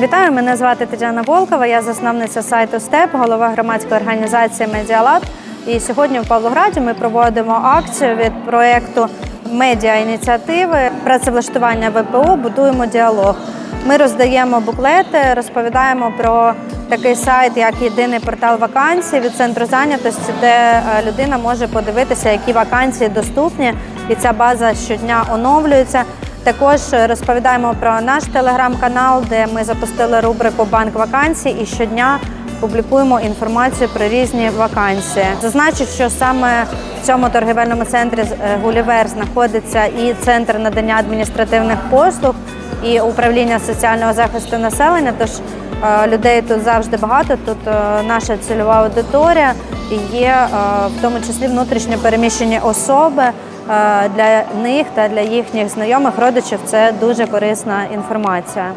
Вітаю, мене звати Тетяна Волкова. Я засновниця сайту СТЕП, голова громадської організації Медіалаб. І сьогодні в Павлограді ми проводимо акцію від проєкту медіа ініціативи працевлаштування ВПО Будуємо діалог. Ми роздаємо буклети, розповідаємо про такий сайт, як єдиний портал вакансій від центру зайнятості, де е, людина може подивитися, які вакансії доступні, і ця база щодня оновлюється. Також розповідаємо про наш телеграм-канал, де ми запустили рубрику Банк вакансій і щодня публікуємо інформацію про різні вакансії. Зазначу, що саме в цьому торгівельному центрі е, Гулівер знаходиться і центр надання адміністративних послуг, і управління соціального захисту населення. Тож е, людей тут завжди багато. Тут е, наша цільова аудиторія і є в тому числі внутрішньо переміщені особи. Е, Для них та для їхніх знайомих родичів це дуже корисна інформація.